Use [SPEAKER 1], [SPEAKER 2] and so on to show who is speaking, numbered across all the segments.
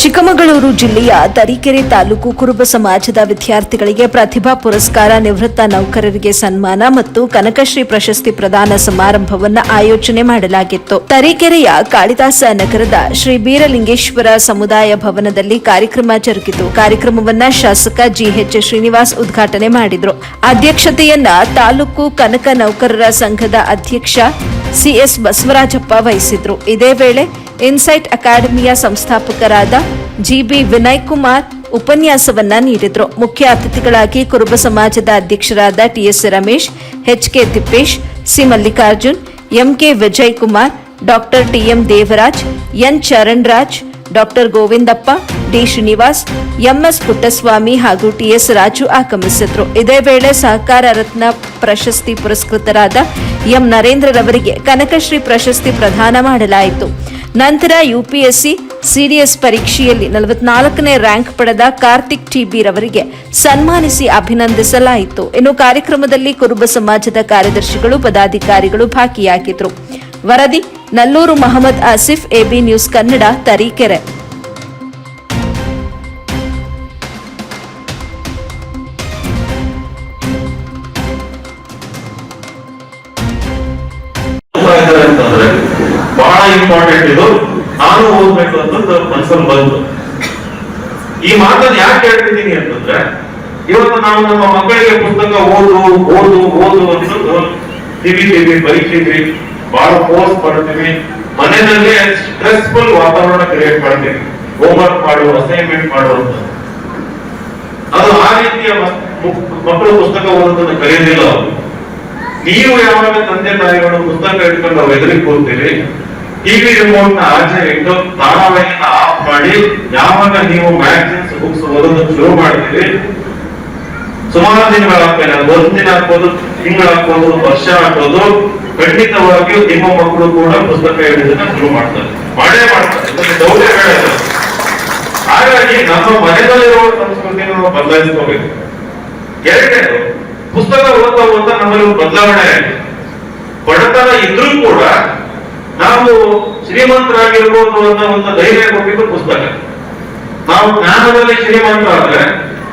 [SPEAKER 1] ಚಿಕ್ಕಮಗಳೂರು ಜಿಲ್ಲೆಯ ತರೀಕೆರೆ ತಾಲೂಕು ಕುರುಬ ಸಮಾಜದ ವಿದ್ಯಾರ್ಥಿಗಳಿಗೆ ಪ್ರತಿಭಾ ಪುರಸ್ಕಾರ, ನಿವೃತ್ತ ನೌಕರರಿಗೆ ಸನ್ಮಾನ ಮತ್ತು ಕನಕಶ್ರೀ ಪ್ರಶಸ್ತಿ ಪ್ರದಾನ ಸಮಾರಂಭವನ್ನು ಆಯೋಜನೆ ಮಾಡಲಾಗಿತ್ತು. ತರೀಕೆರೆಯ ಕಾಳಿದಾಸ ನಗರದ ಶ್ರೀ ಬೀರಲಿಂಗೇಶ್ವರ ಸಮುದಾಯ ಭವನದಲ್ಲಿ ಕಾರ್ಯಕ್ರಮ ಜರುಗಿತು. ಕಾರ್ಯಕ್ರಮವನ್ನ ಶಾಸಕ ಜಿಎಚ್ ಶ್ರೀನಿವಾಸ್ ಉದ್ಘಾಟನೆ ಮಾಡಿದರು. ಅಧ್ಯಕ್ಷತೆಯನ್ನ ತಾಲೂಕು ಕನಕ ನೌಕರರ ಸಂಘದ ಅಧ್ಯಕ್ಷ ಸಿಎಸ್ ಬಸವರಾಜಪ್ಪ ವಹಿಸಿದ್ರು. ಇದೇ ವೇಳೆ ಇನ್ಸೈಟ್ ಅಕಾಡೆಮಿಯ ಸಂಸ್ಥಾಪಕರಾದ ಜಿಬಿ ವಿನಯ್ ಕುಮಾರ್ ಉಪನ್ಯಾಸವನ್ನ ನೀಡಿದ್ರು. ಮುಖ್ಯ ಅತಿಥಿಗಳಾಗಿ ಕುರುಬ ಸಮಾಜದ ಅಧ್ಯಕ್ಷರಾದ T S Ramesh H K Thippesh, C Mallikarjun, M K Vijay Kumar doctor T M Devaraj, N Charan Raj doctor Govindappa, D Srinivas, M S Puttaswamy ಹಾಗೂ ಟಿಎಸ್ ರಾಜು ಆಗಮಿಸಿದ್ರು. ಇದೇ ವೇಳೆ ಸಹಕಾರ ರತ್ನ ಪ್ರಶಸ್ತಿ ಪುರಸ್ಕೃತರಾದ ಎಂ ನರೇಂದ್ರರವರಿಗೆ ಕನಕಶ್ರೀ ಪ್ರಶಸ್ತಿ ಪ್ರದಾನ ಮಾಡಲಾಯಿತು. ನಂತರ ಯುಪಿಎಸ್ಸಿ ಸಿಡಿಎಸ್ ಪರೀಕ್ಷೆಯಲ್ಲಿ ನಲವತ್ನಾಲ್ಕನೇ ರ್ಯಾಂಕ್ ಪಡೆದ ಕಾರ್ತಿಕ್ ಟಿಬಿ ರವರಿಗೆ ಸನ್ಮಾನಿಸಿ ಅಭಿನಂದಿಸಲಾಯಿತು. ಇನ್ನು ಕಾರ್ಯಕ್ರಮದಲ್ಲಿ ಕುರುಬ ಸಮಾಜದ ಕಾರ್ಯದರ್ಶಿಗಳು, ಪದಾಧಿಕಾರಿಗಳು ಭಾಗಿಯಾಗಿದ್ರು. ವರದಿ, Nallur Mohammed Asif, A B news Kannada, Tarikere.
[SPEAKER 2] ಬಹಳ ಇಂಪಾರ್ಟೆಂಟ್ ಇದು. ನಾನು ಓದ್ಬೇಕು ಅಂತ ಮನಸ್ಸಲ್ಲಿ ಬಂತು. ಈ ಮಾತನ್ನ ಯಾಕೆ ಹೇಳ್ತಿದ್ದೀನಿ ಅಂತಂದ್ರೆ ಇವತ್ತು ನಾವು ನಮ್ಮ ಮಕ್ಕಳಿಗೆ ಪುಸ್ತಕ ಓದು ಓದು ಓದು ಅಂತ ತಿಳಿತೀವಿ ಬರೀತೀವಿ ಬಹಳ ಫೋರ್ಸ್ ಮಾಡ್ತೀವಿ ಮನೆಯಲ್ಲೇ ಸ್ಟ್ರೆಸ್ಫುಲ್ ವಾತಾವರಣ ಕ್ರಿಯೇಟ್ ಮಾಡ್ತೀವಿ. ಹೋಮ್ವರ್ಕ್ ಮಾಡು ಅಸೈನ್ಮೆಂಟ್ ಮಾಡು ಅಂತ. ಅದು ಆ ರೀತಿಯ ಮಕ್ಕಳು ಪುಸ್ತಕ ಓದೋದನ್ನು ಕರೆಯೋದಿಲ್ಲ ನೀವು ಯಾವಾಗ ತಂದೆ ತಾಯಿಗಳು ಪುಸ್ತಕ ಇಟ್ಕೊಂಡು ನಾವು ಎದುರಿಗೆ ಕೂರ್ತೀರಿ ಟಿವಿ ರಿಮೋಟ್ ಆಚೆ ಇಟ್ಟು ಆಫ್ ಮಾಡಿ ಯಾವಾಗ ನೀವು ಮ್ಯಾಗಝಿನ್ಸ್ ಬುಕ್ಸ್ ಓದೋದು ಶುರು ಮಾಡ್ತೀರಿ? ಸುಮಾರು ದಿನಗಳ ಒಂದು ದಿನ ಆಗ್ಬೋದು ತಿಂಗಳಾಗ್ಬೋದು ವರ್ಷ ಹಾಕೋದು ಖಂಡಿತವಾಗಿಯೂ ನಿಮ್ಮ ಮಕ್ಕಳು ಕೂಡ ಪುಸ್ತಕ ಹೇಳಿದ್ರೆ ಶುರು ಮಾಡ್ತಾರೆ. ಮಾಡೇ ಮಾಡ್ತಾರೆ. ಹಾಗಾಗಿ ನಮ್ಮ ಮನೆಯಲ್ಲಿರುವ ಸಂಸ್ಕೃತಿಯನ್ನು ನಾವು ಬದಲಾಯಿಸ್ಕೋಬೇಕು. ಎರಡನೇದು, ಪುಸ್ತಕ ಓದ್ತಾ ಓದ್ತಾ ನಮ್ಮಲ್ಲಿ ಬದಲಾವಣೆ ಬಡತನ ಇದ್ರೂ ಕೂಡ ನಾವು ಶ್ರೀಮಂತರಾಗಿರ್ಬೋದು ಅನ್ನೋ ಒಂದು ಧೈರ್ಯ ಕೊಟ್ಟಿದ್ದು ಪುಸ್ತಕ. ನಾವು ಜ್ಞಾನದಲ್ಲಿ ಶ್ರೀಮಂತರಾದ್ರೆ,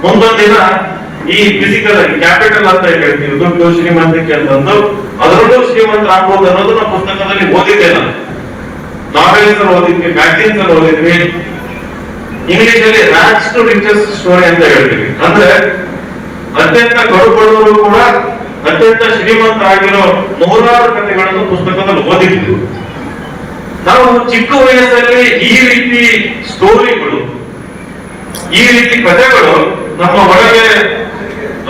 [SPEAKER 2] ಮುಂದೊಂದು ದಿನ ಈ ಫಿಸಿಕಲ್ ಕ್ಯಾಪಿಟಲ್ ಅಂತ ಹೇಳ್ತೀವಿ, ದುಡ್ಡು ಶ್ರೀಮಂತಿಕೆ ಅಂತಂದು ಅದರಲ್ಲೂ ಶ್ರೀಮಂತ ಆಗ್ಬೋದು ಅನ್ನೋದು ನಾವು ಪುಸ್ತಕದಲ್ಲಿ ಓದಿದ್ದೆ ನಾನು. ನಾವೆಲ್ಸ್ ಓದಿದ್ವಿ ಮ್ಯಾಗ್ಝಿನ್ಸ್ ಅಲ್ಲಿ ಓದಿದ್ವಿ. ಇಂಗ್ಲಿಷ್ ಅಲ್ಲಿ ರ್ಯಾಕ್ಸ್ ಟು ರಿಚಸ್ ಸ್ಟೋರಿ ಅಂತ ಹೇಳ್ತೀವಿ. ಅಂದ್ರೆ ಅತ್ಯಂತ ಕಡುಬಡವರು ಕೂಡ ಅತ್ಯಂತ ಶ್ರೀಮಂತರಾಗಿರೋ ನೂರಾರು ಕಥೆಗಳನ್ನು ಪುಸ್ತಕದಲ್ಲಿ ಓದಿದ್ವಿ. ನಾವು ಚಿಕ್ಕ ವಯಸ್ಸಲ್ಲಿ ಈ ರೀತಿ ಸ್ಟೋರಿಗಳು, ಈ ರೀತಿ ಕಥೆಗಳು ನಮ್ಮ ಒಳಗೆ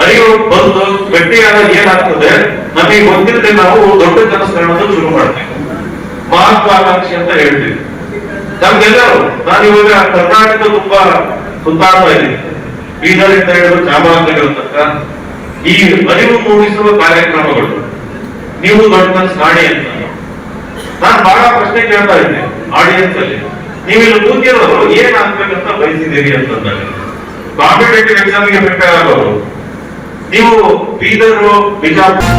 [SPEAKER 2] ಅರಿವು ಬಂದು ಗಟ್ಟಿಯಾದಾಗ ಏನಾಗ್ತದೆ, ನಮಗೆ ಗೊತ್ತಿಲ್ಲದೆ ನಾವು ದೊಡ್ಡ ಕನಸು ಶುರು ಮಾಡ್ತೀವಿ. ಮಹತ್ವಾಕಾಂಕ್ಷಿ ಅಂತ ಹೇಳ್ತೀವಿ. ನಮ್ಗೆಲ್ಲರೂ, ನಾನು ಇವಾಗ ಕರ್ನಾಟಕ ತುಂಬಾ ಸುತ್ತಾಡ್ತಾ ಇದ್ದೀನಿ. ಬೀದರಿಂದ ಹಿಡಿದು ಚಾಮರಾಜನಗರ ತನಕ ಈ ಅರಿವು ಮೂಡಿಸುವ ಕಾರ್ಯಕ್ರಮಗಳು. ನೀವು ದೊಡ್ಡ ಕನಸು ಕಾಣಿ ಅಂತ. ನಾನು ಬಹಳ ಪ್ರಶ್ನೆ ಕೇಳ್ತಾ ಇದ್ದೆ ಆಡಿಯನ್ಸ್ ಅಲ್ಲಿ. ನೀವು ಇಲ್ಲಿ ಕೂತಿರೋರು ಏನ್ ಆಗ್ಬೇಕಂತ ಬಯಸಿದ್ದೀರಿ ಅಂತಂದಾಗ. ಕಾಂಪಿಟೇಟಿವ್ ಎಕ್ಸಾಮ್ಗೆ ಪ್ರಿಪೇರ್ ಆಗೋರು. ನೀವು ಬೀದರು, ಬಿಜಾಪುರ